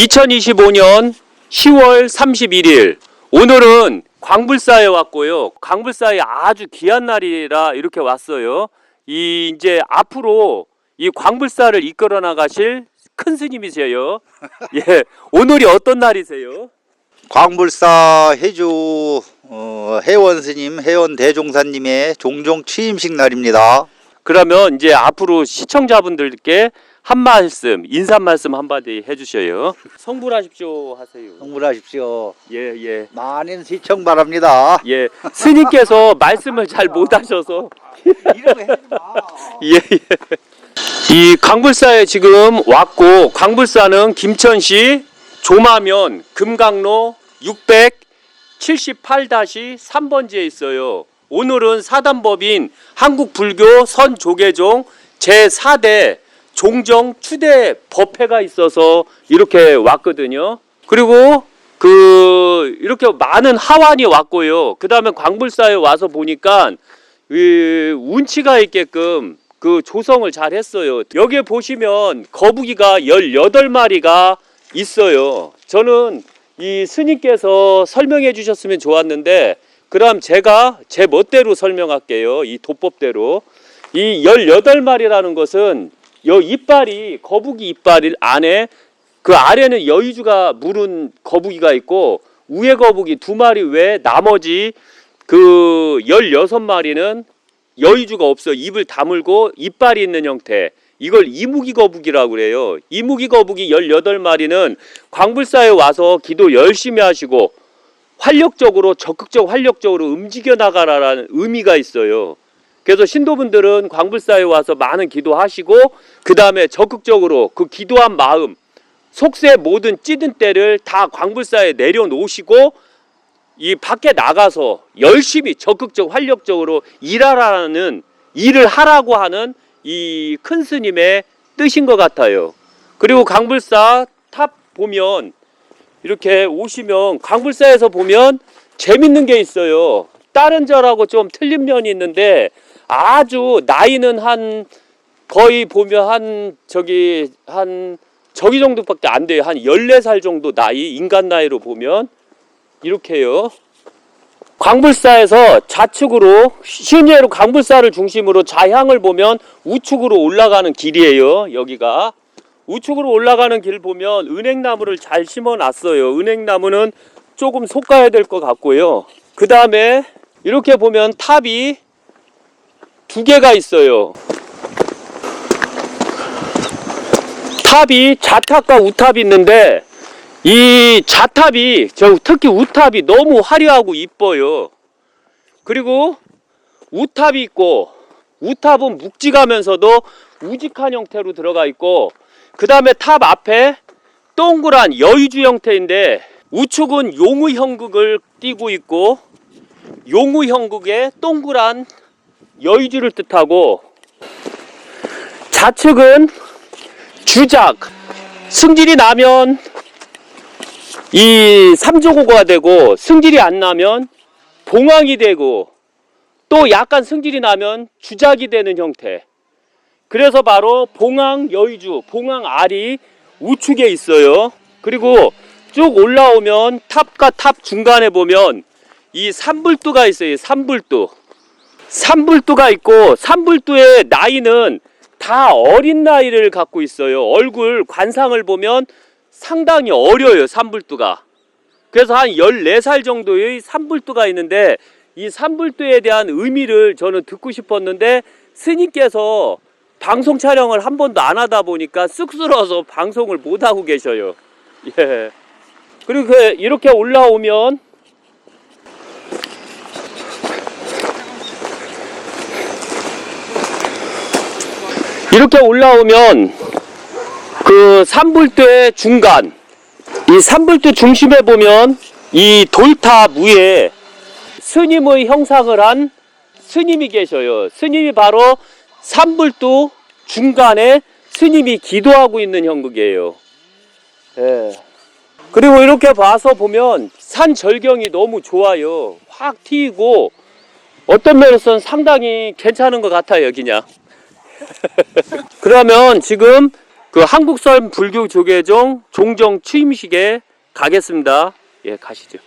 2025년 10월 31일 오늘은 광불사에 왔고요. 광불사에 아주 귀한 날이라 이렇게 왔어요. 이 이제 앞으로 이 광불사를 이끌어 나가실 큰 스님이세요. 예, 오늘이 어떤 날이세요? 광불사 해주 어, 회원 스님, 회원 대종사님의 종종 취임식 날입니다. 그러면 이제 앞으로 시청자분들께 한 말씀, 인사 말씀 한마디 해주셔요. 성불하십시오 하세요. 성불하십시오. 예, 예. 많은 시청 바랍니다. 예, 스님께서 말씀을 잘 못하셔서 예, 예. 이 강불사에 지금 왔고 강불사는 김천시 조마면 금강로 678-3번지에 있어요. 오늘은 사단법인 한국불교 선조계종 제4대 종정 추대 법회가 있어서 이렇게 왔거든요. 그리고 그 이렇게 많은 하완이 왔고요. 그 다음에 광불사에 와서 보니까 이 운치가 있게끔 그 조성을 잘 했어요. 여기에 보시면 거북이가 18마리가 있어요. 저는 이 스님께서 설명해 주셨으면 좋았는데 그럼 제가 제 멋대로 설명할게요. 이 도법대로. 이 18마리라는 것은 여 이빨이 거북이 이빨 안에 그 아래는 여의주가 물은 거북이가 있고 위에 거북이 두 마리 외에 나머지 그 16마리는 여의주가 없어 입을 다물고 이빨이 있는 형태. 이걸 이무기 거북이라고 그래요. 이무기 거북이 18마리는 광불사에 와서 기도 열심히 하시고 활력적으로 적극적 활력적으로 움직여 나가라라는 의미가 있어요 그래서 신도분들은 광불사에 와서 많은 기도하시고 그 다음에 적극적으로 그 기도한 마음 속세 모든 찌든 때를 다 광불사에 내려놓으시고 이 밖에 나가서 열심히 적극적 활력적으로 일하라는 일을 하라고 하는 이 큰 스님의 뜻인 것 같아요. 그리고 강불사 탑 보면 이렇게 오시면 강불사에서 보면 재밌는 게 있어요. 다른 절하고 좀 틀린 면이 있는데 아주 나이는 한 거의 보면 한 저기 한 저기 정도밖에 안 돼요. 한 14살 정도 나이, 인간 나이로 보면 이렇게요. 광불사에서 좌측으로 신예로 광불사를 중심으로 좌향을 보면 우측으로 올라가는 길이에요. 여기가 우측으로 올라가는 길 보면 은행나무를 잘 심어 놨어요. 은행나무는 조금 솎아야 될 것 같고요. 그 다음에 이렇게 보면 탑이 두 개가 있어요. 탑이 좌탑과 우탑이 있는데 이 좌탑이 저 특히 우탑이 너무 화려하고 이뻐요. 그리고 우탑이 있고 우탑은 묵직하면서도 우직한 형태로 들어가 있고 그 다음에 탑 앞에 동그란 여의주 형태인데 우측은 용의 형극을 띄고 있고 용의 형극에 동그란 여의주를 뜻하고 좌측은 주작 승질이 나면 이 삼조고가 되고 승질이 안 나면 봉황이 되고 또 약간 승질이 나면 주작이 되는 형태. 그래서 바로 봉황 여의주 봉황 알이 우측에 있어요. 그리고 쭉 올라오면 탑과 탑 중간에 보면 이 삼불두가 있어요 삼불두 삼불두가 있고 삼불두의 나이는 다 어린 나이를 갖고 있어요. 얼굴 관상을 보면 상당히 어려요, 삼불두가. 그래서 한 14살 정도의 삼불두가 있는데 이 삼불두에 대한 의미를 저는 듣고 싶었는데 스님께서 방송 촬영을 한 번도 안 하다 보니까 쑥스러워서 방송을 못 하고 계셔요. 예. 그리고 그 이렇게 올라오면 이렇게 올라오면 그 산불대 중간 이 산불대 중심에 보면 이 돌탑 위에 스님의 형상을 한 스님이 계셔요. 스님이 바로 산불도 중간에 스님이 기도하고 있는 형극이에요. 예. 그리고 이렇게 봐서 보면 산 절경이 너무 좋아요. 확 튀고 어떤 면에서는 상당히 괜찮은 것 같아요, 그냥. 그러면 지금 그 한국선 불교 조계종 종정 취임식에 가겠습니다. 예, 가시죠.